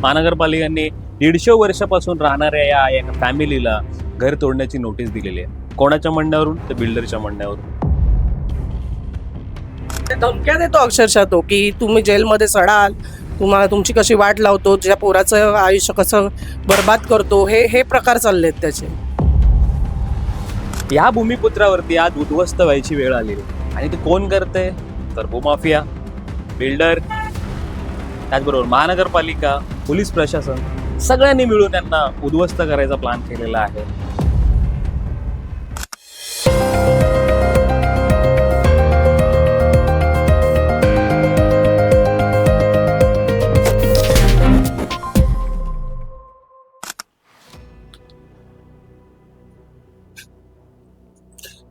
महानगरपालिकांनी दीडशे वर्षापासून राहणाऱ्या या एका फॅमिलीला घर तोडण्याची नोटीस दिलेली आहे. कोणाच्या म्हणण्यावरून? तर बिल्डरच्या म्हणण्यावरून. ते धमक्या देतो अक्षरशः तो की तुम्ही जेलमध्ये सडाल तुम्हाला तुमची कशी वाट लावतो तुझ्या पोराचं आयुष्य कसं बर्बाद करतो हे हे प्रकार चाललेत त्याचे. या भूमिपुत्रावरती आज उद्ध्वस्त व्हायची वेळ आलेली आहे. आणि ते कोण करते तर भूमाफिया बिल्डर. त्याचबरोबर महानगरपालिका पोलीस प्रशासन सगळ्यांनी मिळून त्यांना उद्ध्वस्त करायचा प्लॅन केलेला आहे.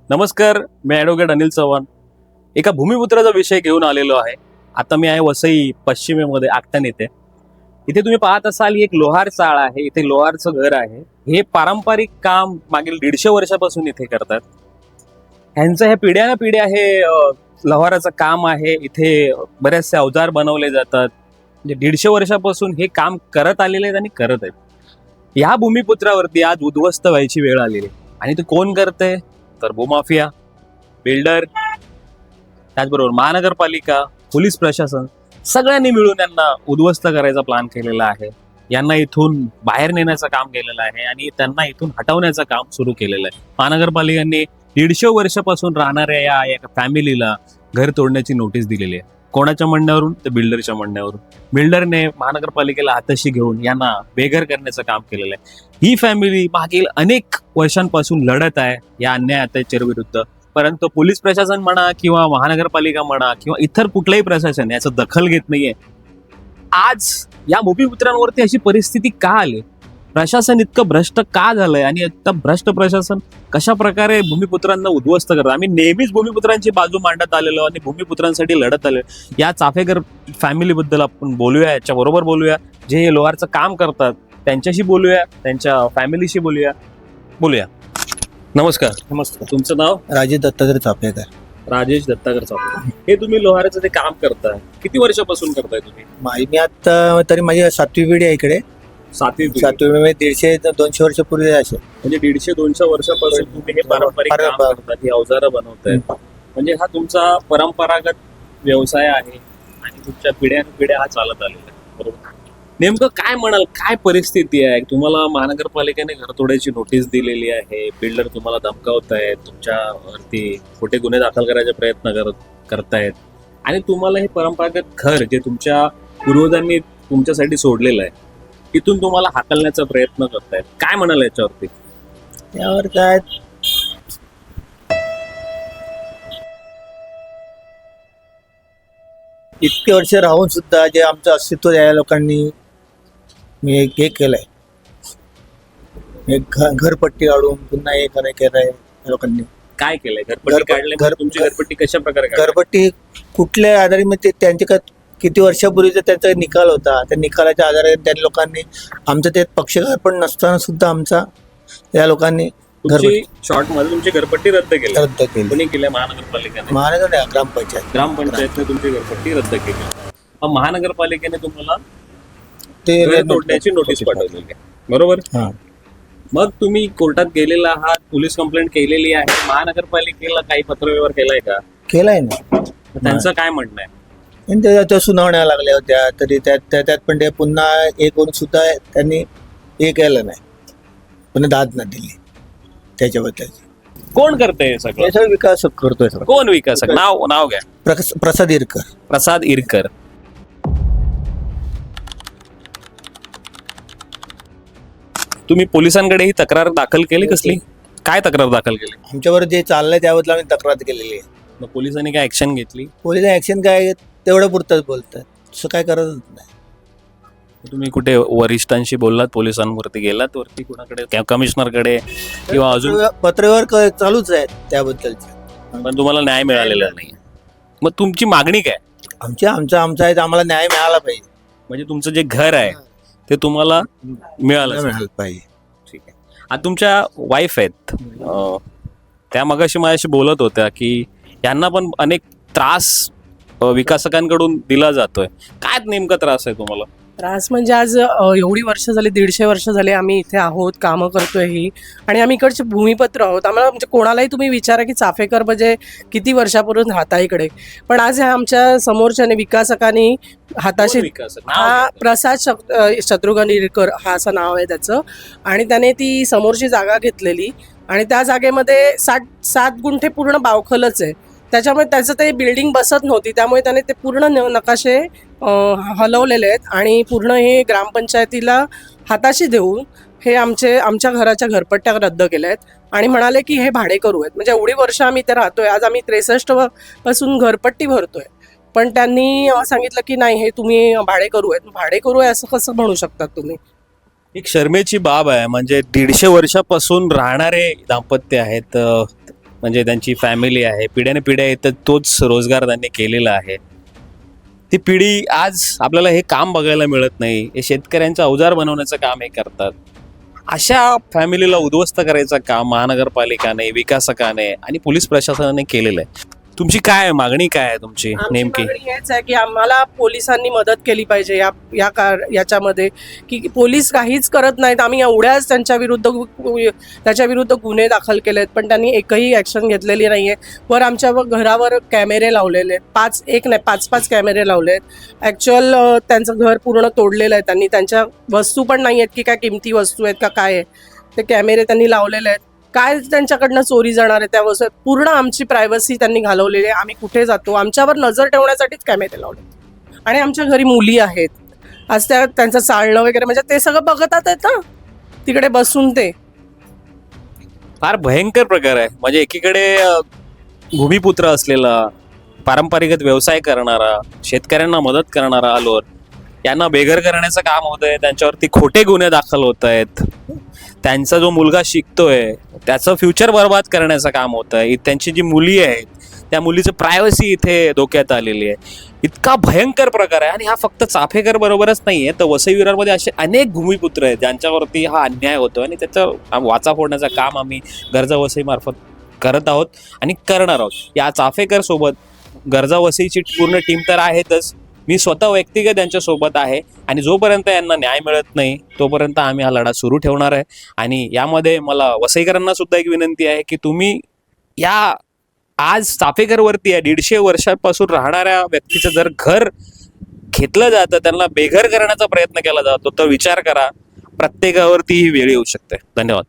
नमस्कार मी ॲडव्होकेट अनिल चव्हाण. एका भूमिपुत्राचा विषय घेऊन आलेलो आहे. आता मी आहे वसई पश्चिमेमध्ये आगटण येते इथे तुम्ही पाहत असाल एक लोहार चाळ आहे इथे लोहारचं घर आहे. हे पारंपरिक काम मागील दीडशे वर्षापासून इथे करतात. ह्यांचं हे पिढ्यानं पिढ्या हे लोहाराचं काम आहे. इथे बरेचसे अवजार बनवले जातात. म्हणजे दीडशे वर्षापासून हे काम करत आलेले आहेत आणि करत आहेत. ह्या भूमिपुत्रावरती आज उद्ध्वस्त व्हायची वेळ आलेली. आहे. आणि ते कोण करते? तर भूमाफिया बिल्डर त्याचबरोबर महानगरपालिका पोलीस प्रशासन. सगळ्यांनी मिळून यांना उद्ध्वस्त करायचा प्लॅन केलेला आहे. यांना इथून बाहेर नेण्याचं काम केलेलं आहे आणि त्यांना इथून हटवण्याचं काम सुरू केलेलं आहे. महानगरपालिकांनी दीडशे वर्षापासून राहणाऱ्या या एका फॅमिलीला घर तोडण्याची नोटीस दिलेली आहे. कोणाच्या म्हणण्यावरून? तर बिल्डरच्या म्हणण्यावरून. बिल्डरने महानगरपालिकेला हाताशी घेऊन यांना बेघर करण्याचं काम केलेलं आहे. ही फॅमिली मागील अनेक वर्षांपासून लढत आहे. या अन्याय अत्याचार विरुद्ध परंतु पोलीस प्रशासन म्हणा किंवा महानगरपालिका म्हणा किंवा इतर कुठलंही प्रशासन याचं दखल घेत नाहीये. आज या भूमिपुत्रांवरती अशी परिस्थिती का आली? प्रशासन इतकं भ्रष्ट का झालंय आणि आता भ्रष्ट प्रशासन कशा प्रकारे भूमिपुत्रांना उद्ध्वस्त करतं? आम्ही नेहमीच भूमिपुत्रांची बाजू मांडत आलेलो आणि भूमिपुत्रांसाठी लढत आलेलो. या चाफेकर फॅमिलीबद्दल आपण बोलूया याच्याबरोबर बोलूया. जे हे लोहारचं काम करतात त्यांच्याशी बोलूया त्यांच्या फॅमिलीशी बोलूया. बोलूया. नमस्कार. नमस्कार. तुमचं नाव? राजे दत्तात्रय चापेकर राजेश दत्ताकर चौक हे तुम्ही लोहाराचं ते काम करताय किती वर्षापासून करताय तुम्ही? मी आता तरी माझी सातवी पिढी आहे इकडे. सातवी पिढी. सातवी पिढी म्हणजे दीडशे ते दोनशे वर्षापूर्वी असे. म्हणजे दीडशे दोनशे वर्षापासून तुम्ही हे पारंपरिक काम पारंपरिक. करतात ही अवजारं बनवताय. म्हणजे हा तुमचा परंपरागत व्यवसाय आहे आणि तुमच्या पिढ्यानपिढ्या हा चालत आलेला आहे. बरोबर. नेमकं काय म्हणाल? काय परिस्थिती आहे? तुम्हाला महानगरपालिकेने घरतोड्याची नोटीस दिलेली आहे. बिल्डर तुम्हाला धमकावत आहेत. तुमच्यावरती खोटे गुन्हे दाखल करायचा प्रयत्न करत करतायत. आणि तुम्हाला हे परंपरागत घर जे तुमच्या पूर्वजांनी तुमच्यासाठी सोडलेलं आहे तिथून तुम्हाला हाकलण्याचा प्रयत्न करतायत. काय म्हणाल याच्यावरती? त्यावर काय? इतके वर्ष राहून सुद्धा जे आमचं अस्तित्व या लोकांनी मी एक हे केलंय. एक घरपट्टी काढून पुन्हा हे कराय केलंय या लोकांनी. काय केलंय? घरपट्टी घरप- काढले घर- तुमची घरपट्टी कशा प्रकारे काढली? घरपट्टी कुठल्या आधारे म्हणजे ते त्यांचे का किती वर्षापूर्वीचा त्यांचा निकाल होता त्या निकालाच्या आधारे त्या लोकांनी आमचं ते पक्षकार पण नसताना सुद्धा आमचा या लोकांनी तुमची शॉर्टमध्ये तुमची घरपट्टी रद्द केली. रद्द केली. कोणी केल्या? महानगरपालिकेने. महानगर ग्रामपंचायत. ग्रामपंचायतने तुमची घरपट्टी रद्द केली. मग महानगरपालिकेने तुम्हाला ते तोडण्याची नोटीस पाठवलेली आहे. बरोबर? हा. मग तुम्ही कोर्टात गेलेला आहात पोलीस कंप्लेंट केलेली आहे. महानगरपालिकेला काही पत्रव्यवहार केलाय का? केलाय ना. त्यांचं काय म्हणणं आहे? आणि त्या त्या सुनावण्या लागल्या होत्या. तरी त्यात त्या- त्यात पण ते पुन्हा हे करून सुद्धा त्यांनी हे केलं नाही. पुन्हा दाद नाही दिली. त्याच्याबद्दल. कोण करते हे सगळं? त्याचा विकास करतोय सगळं. कोण विकासक नाव नाव घ्या. प्रसाद इरकर. प्रसाद इरकर. तुम्ही पोलिसांकडे ही तक्रार दाखल केली कसली? काय तक्रार दाखल केली? आमच्यावर जे चाललंय त्याबद्दल आम्ही तक्रार केलेली आहे. मग पोलिसांनी काय ऍक्शन घेतली? पोलीस ऍक्शन काय तेवढं पुरतच बोलतात. तसं काय करतच नाही. तुम्ही कुठे वरिष्ठांशी बोललात पोलिसांवरती गेलात वरती कुणाकडे कमिशनरकडे किंवा अजून? पत्रव्यवहार- क- चालूच आहेत त्याबद्दलचे. पण तुम्हाला न्याय मिळालेला नाही. मग तुमची मागणी काय? आमच्या आमचा आमचा आहे तर आम्हाला न्याय मिळाला पाहिजे. म्हणजे तुमचं जे घर आहे ते तुम्हाला मिळालं. मिळाला पाहिजे ठीक आहे आता तुमच्या वाईफ आहेत अं, त्या मगाशी माझ्याशी बोलत होत्या की यांना पण अनेक त्रास अं, विकासकांकडून दिला जातोय. काय नेमका त्रास आहे तुम्हाला? त्रास म्हणजे आज अ, एवढी वर्ष झाली दीडशे वर्ष झाले आम्ही इथे आहोत कामं करतोय ही. आणि आम्ही इकडचे भूमिपत्र आहोत. आम्हाला म्हणजे कोणालाही तुम्ही विचारा की चाफेकर म्हणजे किती वर्षापूर्वी राहता इकडे. पण आज ह्या आमच्या समोरच्याने विकासकांनी हाताशी नाव हा? प्रसाद शक- अ, शत्रुघ्न इरकर हा असं नाव आहे त्याचं. आणि त्याने ती समोरची जागा घेतलेली. आणि त्या जागेमध्ये साठ सात गुंठे पूर्ण बावखलच आहे. त्याच्यामुळे त्याचं ते बिल्डिंग बसत नव्हती. त्यामुळे त्याने ते पूर्ण न- नकाशे हलवलेले आहेत आणि पूर्ण हे ग्रामपंचायतीला हाताशी देऊन हे आमचे आमच्या घराच्या घरपट्ट्या रद्द केल्या आहेत. आणि म्हणाले की हे भाडे करू आहेत. म्हणजे एवढी वर्ष आम्ही इथे राहतोय. आज आम्ही त्रेसष्टपासून घरपट्टी भरतोय. पण त्यांनी सांगितलं की नाही हे तुम्ही भाडे करू आहेत. भाडे करू आहे असं कसं म्हणू शकतात तुम्ही? एक शर्मेची बाब आहे. म्हणजे दीडशे वर्षापासून राहणारे दाम्पत्य आहेत म्हणजे त्यांची फॅमिली आहे पिढ्याने पिढ्या येतात तोच रोजगार त्यांनी केलेला आहे. ती पिढी आज आपल्याला हे काम बघायला मिळत नाही हे शेतकऱ्यांचं अवजार बनवण्याचं काम हे करतात. अशा फॅमिलीला उद्ध्वस्त करायचं काम महानगरपालिकाने विकासकाने आणि पोलीस प्रशासनाने केलेलं आहे. तुमची काय आहे? मागणी काय आहे तुमची आमची नेमकी? मागणी हेच आहे की आम्हाला पोलिसांनी मदत केली पाहिजे या या कार याच्यामध्ये. की पोलीस काहीच करत नाहीत. आम्ही एवढ्याच त्यांच्या विरुद्ध गु- गु- त्याच्या विरुद्ध गुन्हे दाखल केले आहेत पण त्यांनी एकही ॲक्शन घेतलेली नाही आहे वर आमच्या व- घरावर कॅमेरे लावलेले आहेत. पाच एक नाही पाच पाच कॅमेरे लावले आहेत. ॲक्च्युअल त्यांचं घर पूर्ण तोडलेलं आहे. त्यांनी त्यांच्या वस्तू पण नाही आहेत की काय किमती वस्तू आहेत का काय आहे. ते कॅमेरे त्यांनी लावलेले आहेत. काय त्यांच्याकडनं चोरी जाणार आहे त्या वस्तू पूर्ण आमची प्रायव्हसी त्यांनी घालवलेली आहे. आम्ही कुठे जातो? आमच्यावर नजर ठेवण्यासाठीच कॅमेरे लावले आणि आमच्या घरी मुली आहेत. आज त्या त्यांचं चालणं वगैरे म्हणजे ते सगळं बघतात आहेत ना? तिकडे बसून ते. फार भयंकर प्रकार आहे. म्हणजे एकीकडे भूमिपुत्र असलेला पारंपरिक व्यवसाय करणारा शेतकऱ्यांना मदत करणारा आलोर यांना बेघर करण्याचं काम होत आहे त्यांच्यावरती खोटे गुन्हे दाखल होत आहेत. त्यांचा जो मुलगा शिकतोय त्याचं फ्युचर बर्बाद करण्याचं काम होत आहे त्यांची जी मुली आहेत त्या मुलीचं प्रायव्हसी इथे धोक्यात आलेली आहे. इतका भयंकर प्रकार आहे आणि हा फक्त चाफेकर बरोबरच नाही आहे. तर वसई विरारमध्ये असे अनेक भूमिपुत्र आहेत ज्यांच्यावरती हा अन्याय होतो आणि त्याचा वाचा फोडण्याचं काम आम्ही गरजा वसईमार्फत करत आहोत आणि करणार आहोत. या चाफेकर सोबत गरजा वसईची पूर्ण टीम तर आहेतच. मी स्वतः व्यक्तिगत यांच्यासोबत आहे आणि जोपर्यंत यांना न्याय मिळत नाही तोपर्यंत आम्ही हा लढा सुरू ठेवणार आहे. आणि यामध्ये मला वसईकरांना सुद्धा एक विनंती आहे की तुम्ही या आज चाफेकरवरती आहे दीडशे वर्षापासून राहणाऱ्या व्यक्तीचं जर घर घेतलं जातं त्यांना बेघर करण्याचा प्रयत्न केला जातो तर विचार करा. प्रत्येकावरती ही वेळ येऊ शकते. धन्यवाद.